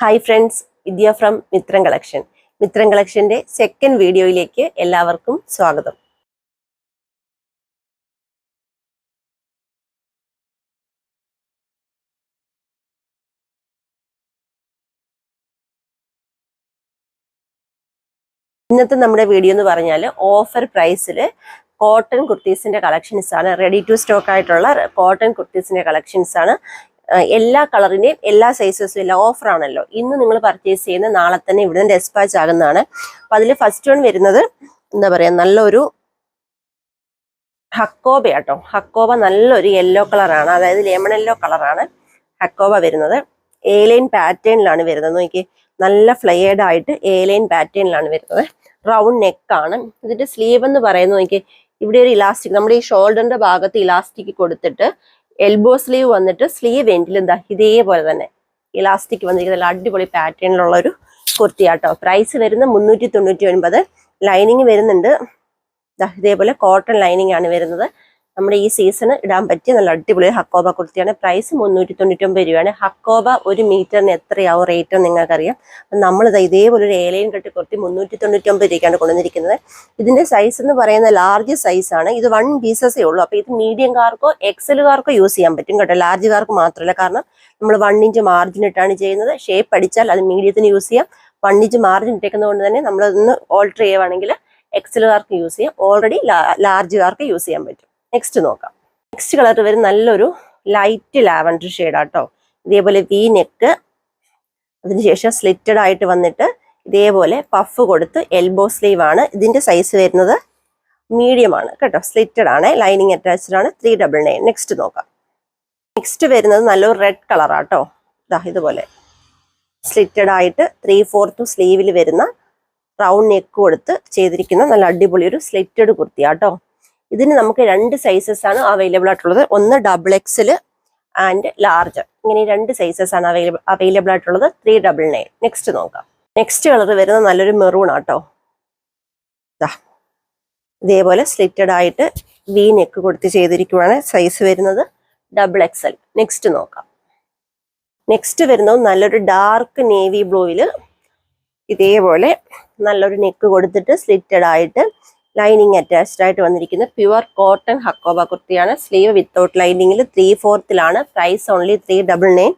Hi friends Vidya from Mithram collection Mithram കളക്ഷന്റെ second വീഡിയോയിലേക്ക് എല്ലാവർക്കും സ്വാഗതം. ഇന്നത്തെ നമ്മുടെ വീഡിയോ എന്ന് പറഞ്ഞാൽ ഓഫർ പ്രൈസിൽ കോട്ടൺ കുർത്തീസിന്റെ കളക്ഷൻസ് ആണ്. റെഡി ടു സ്റ്റോക്ക് ആയിട്ടുള്ള കോട്ടൺ കുർത്തീസിന്റെ കളക്ഷൻസ് ആണ്. എല്ലാ കളറിന്റെയും എല്ലാ സൈസസും എല്ലാം ഓഫർ ആണല്ലോ. ഇന്ന് നിങ്ങൾ പർച്ചേസ് ചെയ്യുന്ന നാളെ തന്നെ ഇവിടെ നിന്ന് ഡെസ്പാച്ച് ആകുന്നതാണ്. അപ്പൊ അതിൽ ഫസ്റ്റ് വൺ വരുന്നത് എന്താ പറയാ നല്ലൊരു ഹക്കോബ കേട്ടോ ഹക്കോബ നല്ലൊരു യെല്ലോ കളറാണ് അതായത് ലെമൺ യെല്ലോ കളറാണ് ഹക്കോബ വരുന്നത്. ഏലൈൻ പാറ്റേണിലാണ് വരുന്നത്. നോക്കി നല്ല ഫ്ലെയർഡ് ആയിട്ട് ഏലൈൻ പാറ്റേണിലാണ് വരുന്നത്. റൗണ്ട് നെക്കാണ് ഇതിന്റെ സ്ലീവ് എന്ന് പറയുന്നത് നോക്കി ഇവിടെ ഒരു ഇലാസ്റ്റിക് നമ്മുടെ ഈ ഷോൾഡറിന്റെ ഭാഗത്ത് ഇലാസ്റ്റിക് കൊടുത്തിട്ട് എൽബോ സ്ലീവ് വന്നിട്ട് സ്ലീവ് എൻഡിൽ എന്താ ഇതേപോലെ തന്നെ ഇലാസ്റ്റിക് വന്നിരിക്കുന്ന അടിപൊളി പാറ്റേണിലുള്ള ഒരു കുർത്തിയാട്ടോ പ്രൈസ് വരുന്ന മുന്നൂറ്റി തൊണ്ണൂറ്റി ഒൻപത്. ലൈനിങ് വരുന്നുണ്ട്. ദാ ഇതേപോലെ കോട്ടൺ ലൈനിങ് ആണ് വരുന്നത്. നമ്മുടെ ഈ സീസൺ ഇടാൻ പറ്റിയ നല്ല അടിപൊളി ഹക്കോബ കുർത്തിയാണ്. പ്രൈസ് മുന്നൂറ്റി തൊണ്ണൂറ്റൊമ്പത് രൂപയാണ്. ഹക്കോബ ഒരു മീറ്ററിന് എത്രയാവും റേറ്റ് നിങ്ങൾക്കറിയാം. അപ്പം നമ്മൾ ഇതേപോലെ ഒരു ഏലയും കെട്ടി കുർത്തി മുന്നൂറ്റി തൊണ്ണൂറ്റൊമ്പത് രൂപയ്ക്കാണ് കൊണ്ടുവന്നിരിക്കുന്നത്. ഇതിന്റെ സൈസ് എന്ന് പറയുന്ന ലാർജ് സൈസ് ആണ്. ഇത് വൺ പീസസേ ഉള്ളൂ. അപ്പോൾ ഇത് മീഡിയംകാർക്കോ എക്സലുകാർക്കോ യൂസ് ചെയ്യാൻ പറ്റും കേട്ടോ. ലാർജുകാർക്ക് മാത്രമല്ല. കാരണം നമ്മൾ വൺ ഇഞ്ച് മാർജിൻ ഇട്ടാണ് ചെയ്യുന്നത്. ഷേപ്പ് അടിച്ചാൽ അത് മീഡിയത്തിന് യൂസ് ചെയ്യാം. വൺ ഇഞ്ച് മാർജിൻ ഇട്ടേക്കുന്നത് കൊണ്ട് തന്നെ നമ്മളതൊന്ന് ഓൾട്ടർ ചെയ്യുവാണെങ്കിൽ എക്സലുകാർക്ക് യൂസ് ചെയ്യാം. ഓൾറെഡി ലാർജുകാർക്ക് യൂസ് ചെയ്യാൻ പറ്റും. നെക്സ്റ്റ് നോക്കാം. നെക്സ്റ്റ് കളർ വരും നല്ലൊരു ലൈറ്റ് ലാവൻഡർ ഷെയ്ഡാട്ടോ ഇതേപോലെ വി നെക്ക് അതിനുശേഷം സ്ലിറ്റഡ് ആയിട്ട് വന്നിട്ട് ഇതേപോലെ പഫ് കൊടുത്ത് എൽബോ സ്ലീവ് ആണ്. ഇതിന്റെ സൈസ് വരുന്നത് മീഡിയം ആണ് കേട്ടോ. സ്ലിറ്റഡ് ആണ് ലൈനിങ് അറ്റാച്ച്ഡ് ആണ് ത്രീ ഡബിൾ നയൻ നെക്സ്റ്റ് നോക്കാം. നെക്സ്റ്റ് വരുന്നത് നല്ലൊരു റെഡ് കളറാട്ടോ ഇതാ ഇതുപോലെ. സ്ലിറ്റഡ് ആയിട്ട് ത്രീ ഫോർത്ത് സ്ലീവിൽ വരുന്ന റൗണ്ട് നെക്ക് കൊടുത്ത് ചെയ്തിരിക്കുന്ന നല്ല അടിപൊളി ഒരു സ്ലിറ്റഡ് കുർത്തിയാട്ടോ. ഇതിന് നമുക്ക് രണ്ട് സൈസസ് ആണ് അവൈലബിൾ ആയിട്ടുള്ളത്. ഒന്ന് ഡബിൾ എക്സിൽ ആൻഡ് ലാർജ് ഇങ്ങനെ രണ്ട് സൈസസ് ആണ് അവൈലബിൾ അവൈലബിൾ ആയിട്ടുള്ളത്. ത്രീ ഡബിൾ നയൻ നെക്സ്റ്റ് നോക്കാം. നെക്സ്റ്റ് കളർ വരുന്നത് നല്ലൊരു മെറൂൺ ആട്ടോ. ഇതേപോലെ സ്ലിറ്റഡ് ആയിട്ട് വി നെക്ക് കൊടുത്ത് ചെയ്തിരിക്കുവാണ് സൈസ് വരുന്നത് ഡബിൾ എക്സൽ നെക്സ്റ്റ് നോക്കാം. നെക്സ്റ്റ് വരുന്നത് നല്ലൊരു ഡാർക്ക് നേവി ബ്ലൂവിൽ ഇതേപോലെ നല്ലൊരു നെക്ക് കൊടുത്തിട്ട് സ്ലിറ്റഡ് ആയിട്ട് ലൈനിങ് അറ്റാച്ച്ഡ് ആയിട്ട് വന്നിരിക്കുന്ന പ്യുവർ കോട്ടൺ ഹക്കോബ കുർത്തിയാണ്. സ്ലീവ് വിത്തൗട്ട് ലൈനിങ്ങിൽ three ഫോർത്തിലാണ് price only three double nine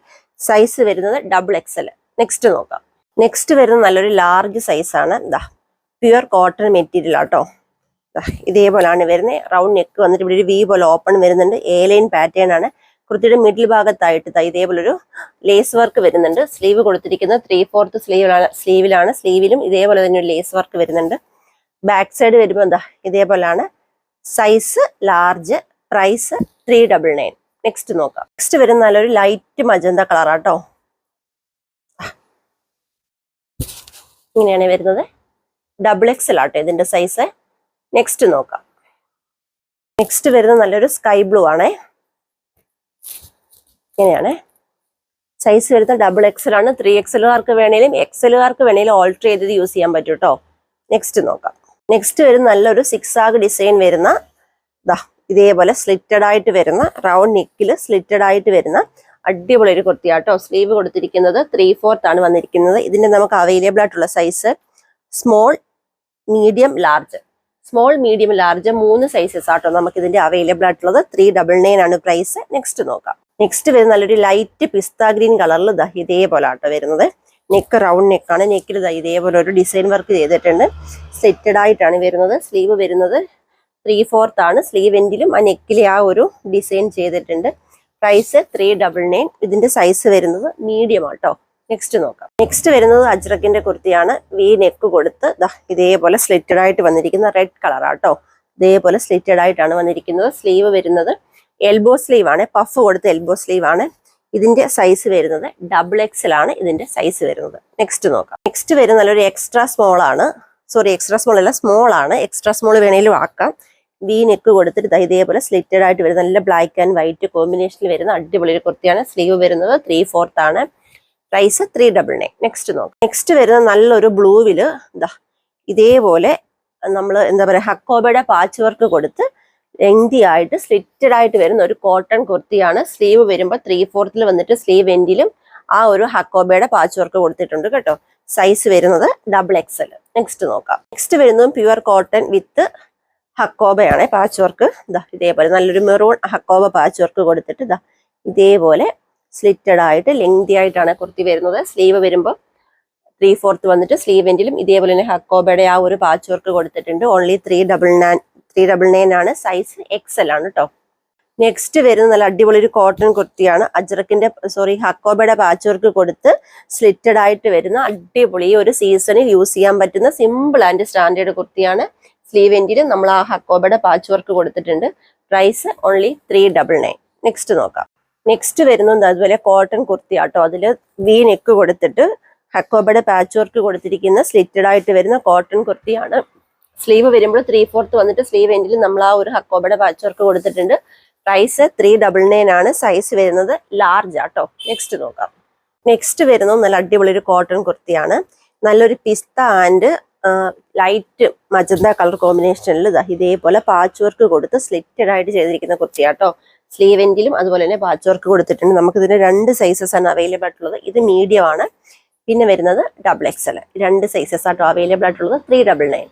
size വരുന്നത് ഡബിൾ എക്സൽ നെക്സ്റ്റ് നോക്കാം. നെക്സ്റ്റ് വരുന്നത് നല്ലൊരു ലാർജ് സൈസാണ് ഇതാ പ്യുവർ കോട്ടൺ മെറ്റീരിയൽ ആട്ടോ. ഇതേപോലാണ് വരുന്നത്. റൗണ്ട് നെക്ക് വന്നിട്ട് ഇവിടെ ഒരു വി പോലെ ഓപ്പൺ വരുന്നുണ്ട്. എ ലൈൻ പാറ്റേൺ ആണ്. കുർത്തിയുടെ മിഡിൽ ഭാഗത്തായിട്ട് ഇതേപോലൊരു ലേസ് വർക്ക് വരുന്നുണ്ട്. സ്ലീവ് കൊടുത്തിരിക്കുന്നത് ത്രീ ഫോർത്ത് സ്ലീവിലാണ് സ്ലീവിലാണ് സ്ലീവിലും ഇതേപോലെ തന്നെ ഒരു ലേസ് വർക്ക് വരുന്നുണ്ട്. ബാക്ക് സൈഡ് വരുമ്പോൾ എന്താ? ഇതേപോലെയാണ് size large price three double nine next നോക്കാം. നെക്സ്റ്റ് വരുന്ന നല്ലൊരു ലൈറ്റ് മജന്ത കളറാട്ടോ ഇങ്ങനെയാണ് വരുന്നത്. ഡബിൾ എക്സ് ആട്ടോ ഇതിന്റെ സൈസ് നെക്സ്റ്റ് നോക്കാം. നെക്സ്റ്റ് വരുന്ന നല്ലൊരു സ്കൈ ബ്ലൂ ആണേ. ഇങ്ങനെയാണ്. സൈസ് വരുന്നത് ഡബിൾ എക്സൽ ആണ് ത്രീ എക്സലുകാർക്ക് വേണേലും എക്സലുകാർക്ക് വേണേലും ഓൾട്ടർ ചെയ്തത് യൂസ് ചെയ്യാൻ പറ്റും കേട്ടോ നെക്സ്റ്റ് നോക്കാം. നെക്സ്റ്റ് വരുന്ന നല്ലൊരു സിക്സ് ആഗ് ഡിസൈൻ വരുന്ന ദാ ഇതേപോലെ സ്ലിറ്റഡ് ആയിട്ട് വരുന്ന റൗണ്ട് നെക്കിൽ സ്ലിറ്റഡ് ആയിട്ട് വരുന്ന അടിപൊളി ഒരു കുർത്തിയാട്ടോ. സ്ലീവ് കൊടുത്തിരിക്കുന്നത് ത്രീ ഫോർത്ത് ആണ് വന്നിരിക്കുന്നത്. ഇതിന്റെ നമുക്ക് അവൈലബിൾ ആയിട്ടുള്ള size small medium large small medium large മൂന്ന് സൈസസ് ആട്ടോ നമുക്ക് ഇതിന്റെ അവൈലബിൾ ആയിട്ടുള്ളത്. ത്രീ ഡബിൾ നയൻ ആണ് പ്രൈസ് നെക്സ്റ്റ് നോക്കാം. നെക്സ്റ്റ് വരുന്ന നല്ലൊരു ലൈറ്റ് പിസ്ത ഗ്രീൻ കളറിൽ ദാ ഇതേപോലെ ആട്ടോ വരുന്നത്. നെക്ക് റൗണ്ട് നെക്കാണ് നെക്കിൽ ഇതേപോലെ ഒരു ഡിസൈൻ വർക്ക് ചെയ്തിട്ടുണ്ട്. സെറ്റഡ് ആയിട്ടാണ് വരുന്നത്. സ്ലീവ് വരുന്നത് ത്രീ ഫോർത്ത് ആണ്. സ്ലീവ് എൻഡിലും ആ നെക്കിലെ ആ ഒരു ഡിസൈൻ ചെയ്തിട്ടുണ്ട്. പ്രൈസ് ത്രീ ഡബിൾ നയൻ ഇതിന്റെ സൈസ് വരുന്നത് മീഡിയം ആട്ടോ നെക്സ്റ്റ് നോക്കാം. നെക്സ്റ്റ് വരുന്നത് അജ്രക്കിന്റെ കുർത്തിയാണ്. വി നെക്ക് കൊടുത്ത് ഇതേപോലെ സ്ലിറ്റഡ് ആയിട്ട് വന്നിരിക്കുന്ന റെഡ് കളർ ആട്ടോ ഇതേപോലെ സ്ലിറ്റഡ് ആയിട്ടാണ് വന്നിരിക്കുന്നത്. സ്ലീവ് വരുന്നത്. എൽബോ സ്ലീവ് ആണ്. പഫ് കൊടുത്ത് എൽബോ സ്ലീവ് ആണ്. ഇതിന്റെ സൈസ് വരുന്നത് ഡബിൾ എക്സൽ ആണ് ഇതിന്റെ സൈസ് വരുന്നത്. നെക്സ്റ്റ് നോക്കാം. നെക്സ്റ്റ് വരുന്ന ഒരു എക്സ്ട്രാ സ്മോൾ ആണ്. സോറി എക്സ്ട്രാ സ്മോൾ അല്ല സ്മോൾ ആണ്. എക്സ്ട്രാ സ്മോൾ വേണേലും ആക്കാം. വി നെക്ക് കൊടുത്തിട്ട് ഇതേപോലെ സ്ലിറ്റഡ് ആയിട്ട് വരുന്ന നല്ല ബ്ലാക്ക് ആൻഡ് വൈറ്റ് കോമ്പിനേഷനിൽ വരുന്ന അടിപൊളി ഒരു കുർത്തിയാണ്. സ്ലീവ് വരുന്നത് ത്രീ ഫോർത്ത് ആണ്. Price three double nine next നോക്കാം. നെക്സ്റ്റ് വരുന്ന നല്ലൊരു ബ്ലൂവിൽ ഇതാ ഇതേപോലെ നമ്മൾ എന്താ പറയുക ഹക്കോബയുടെ പാച്ച് വർക്ക് കൊടുത്ത് ലെങ്തി ആയിട്ട് സ്ലിറ്റഡ് ആയിട്ട് വരുന്ന ഒരു കോട്ടൺ കുർത്തിയാണ്. സ്ലീവ് വരുമ്പോൾ ത്രീ ഫോർത്തിൽ വന്നിട്ട് സ്ലീവ് എൻഡിലും ആ ഒരു ഹക്കോബയുടെ പാച്ച് വർക്ക് കൊടുത്തിട്ടുണ്ട് കേട്ടോ. സൈസ് വരുന്നത് ഡബിൾ എക്സ് എൽ നെക്സ്റ്റ് നോക്കാം. നെക്സ്റ്റ് വരുന്നതും പ്യുവർ കോട്ടൺ വിത്ത് ഹക്കോബയാണ് പാച്ച് വർക്ക് ഇതാ ഇതേപോലെ നല്ലൊരു മെറൂൺ ഹക്കോബ പാച്ച് വർക്ക് കൊടുത്തിട്ട് ഇതാ ഇതേപോലെ സ്ലിറ്റഡ് ആയിട്ട് ലെങ്തി ആയിട്ടാണ് കുർത്തി വരുന്നത്. സ്ലീവ് വരുമ്പോൾ ത്രീ ഫോർത്ത് വന്നിട്ട് സ്ലീവ് എൻഡിലും ഇതേപോലെ തന്നെ ഹക്കോബയുടെ ആ ഒരു പാച്ച് വർക്ക് കൊടുത്തിട്ടുണ്ട്. Only three double nine three double nine ആണ്. സൈസ് എക്സൽ ആണ് കേട്ടോ നെക്സ്റ്റ് വരുന്ന നല്ല അടിപൊളി ഒരു കോട്ടൺ കുർത്തിയാണ് അജ്രക്കിന്റെ സോറി ഹക്കോബയുടെ പാച്ച് വർക്ക് കൊടുത്ത് സ്ലിറ്റഡ് ആയിട്ട് വരുന്ന അടിപൊളി ഈ ഒരു സീസണിൽ യൂസ് ചെയ്യാൻ പറ്റുന്ന സിമ്പിൾ ആൻഡ് സ്റ്റാൻഡേർഡ് കുർത്തിയാണ് സ്ലീവ് എൻഡിൽ നമ്മൾ ആ ഹക്കോബയുടെ പാച്ച് വർക്ക് കൊടുത്തിട്ടുണ്ട്. Price only three double nine next നോക്കാം. നെക്സ്റ്റ് വരുന്നത് അതുപോലെ കോട്ടൺ കുർത്തി ആട്ടോ അതിൽ വി നെക്ക് കൊടുത്തിട്ട് ഹക്കോബയുടെ പാച്ച് വർക്ക് കൊടുത്തിരിക്കുന്ന സ്ലിറ്റഡ് ആയിട്ട് വരുന്ന കോട്ടൺ കുർത്തിയാണ് സ്ലീവ് വരുമ്പോൾ ത്രീ ഫോർത്ത് വന്നിട്ട് സ്ലീവ് എൻഡിൽ നമ്മൾ ആ ഒരു ഹക്കോബയുടെ പാച്ച് വർക്ക് കൊടുത്തിട്ടുണ്ട്. പ്രൈസ് ത്രീ ഡബിൾ നയൻ ആണ്. സൈസ് വരുന്നത് ലാർജ് ആട്ടോ. നെക്സ്റ്റ് നോക്കാം. നെക്സ്റ്റ് വരുന്നത് നല്ല അടിപൊളി ഒരു കോട്ടൺ കുർത്തിയാണ് നല്ലൊരു പിസ്ത ആൻഡ് ലൈറ്റ് മജന്ത കളർ കോമ്പിനേഷനിൽ ഇതേപോലെ പാച്ച് വർക്ക് കൊടുത്ത് സ്ലിറ്റഡ് ആയിട്ട് ചെയ്തിരിക്കുന്ന കുർത്തിയാട്ടോ. സ്ലീവ് എൻഡിലും അതുപോലെ തന്നെ പാച്ച് വർക്ക് കൊടുത്തിട്ടുണ്ട്. നമുക്ക് ഇതിന് രണ്ട് സൈസസ് ആണ് അവൈലബിൾ ആയിട്ടുള്ളത്. ഇത് മീഡിയം ആണ്. പിന്നെ വരുന്നത് ഡബിൾ എക്സൽ രണ്ട് സൈസസ് ആട്ടോ അവൈലബിൾ ആയിട്ടുള്ളത്. ത്രീ ഡബിൾ നയൻ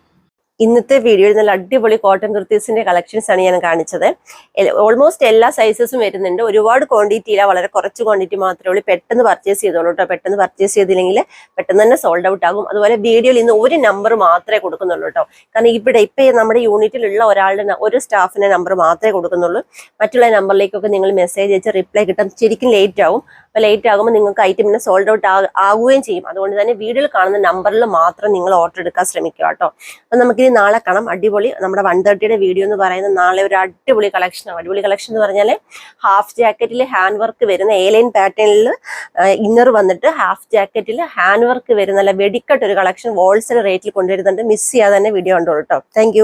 ഇന്നത്തെ വീഡിയോയിൽ നല്ല അടിപൊളി കോട്ടൺ കുർത്തീസിന്റെ കളക്ഷൻസ് ആണ് ഞാൻ കാണിച്ചത്. ഓൾമോസ്റ്റ് എല്ലാ സൈസസും വരുന്നുണ്ട്. ഒരുപാട് ക്വാണ്ടിറ്റി ഇല്ല വളരെ കുറച്ച് ക്വാണ്ടിറ്റി മാത്രമേ ഉള്ളൂ. പെട്ടെന്ന് പർച്ചേസ് ചെയ്തോളൂ കേട്ടോ പെട്ടെന്ന് പർച്ചേസ് ചെയ്തില്ലെങ്കിൽ പെട്ടെന്ന് തന്നെ സോൾഡ് ഔട്ട് ആകും. അതുപോലെ വീഡിയോയിൽ ഇന്ന് ഒരു നമ്പർ മാത്രമേ കൊടുക്കുന്നുള്ളൂ കേട്ടോ കാരണം ഇവിടെ ഇപ്പൊ നമ്മുടെ യൂണിറ്റിലുള്ള ഒരാളുടെ ഒരു സ്റ്റാഫിന്റെ നമ്പർ മാത്രമേ കൊടുക്കുന്നുള്ളൂ. മറ്റുള്ള നമ്പറിലേക്കൊക്കെ നിങ്ങൾ മെസ്സേജ് അയച്ച് റിപ്ലൈ കിട്ടാൻ ശരിക്കും ലേറ്റ് ആവും. അപ്പൊ ലേറ്റ് ആകുമ്പോൾ നിങ്ങൾക്ക് ഐറ്റമിന് സോൾഡ് ഔട്ട് ആകുകയും ചെയ്യും. അതുകൊണ്ട് തന്നെ വീഡിയോയിൽ കാണുന്ന നമ്പറിൽ മാത്രം നിങ്ങൾ ഓർഡർ എടുക്കാൻ ശ്രമിക്കുക കേട്ടോ. അപ്പൊ നമുക്കിനി നാളെ കാണാം. അടിപൊളി. നമ്മുടെ വൺ തേർട്ടിയുടെ വീഡിയോ എന്ന് പറയുന്നത് നാളെ ഒരു അടിപൊളി കളക്ഷനാണ് അടിപൊളി കളക്ഷൻ എന്ന് പറഞ്ഞാൽ ഹാഫ് ജാക്കറ്റിൽ ഹാൻഡ് വർക്ക് വരുന്ന എ ലൈൻ പാറ്റേണിൽ ഇന്നർ വന്നിട്ട് ഹാഫ് ജാക്കറ്റിൽ ഹാൻഡ് വർക്ക് വരുന്ന നല്ല വെടിക്കട്ട് ഒരു കളക്ഷൻ ഹോൾസെയിൽ റേറ്റിൽ കൊണ്ടുവരുന്നുണ്ട്. മിസ് ചെയ്യാതെ തന്നെ വീഡിയോ ഉണ്ടോ കേട്ടോ താങ്ക്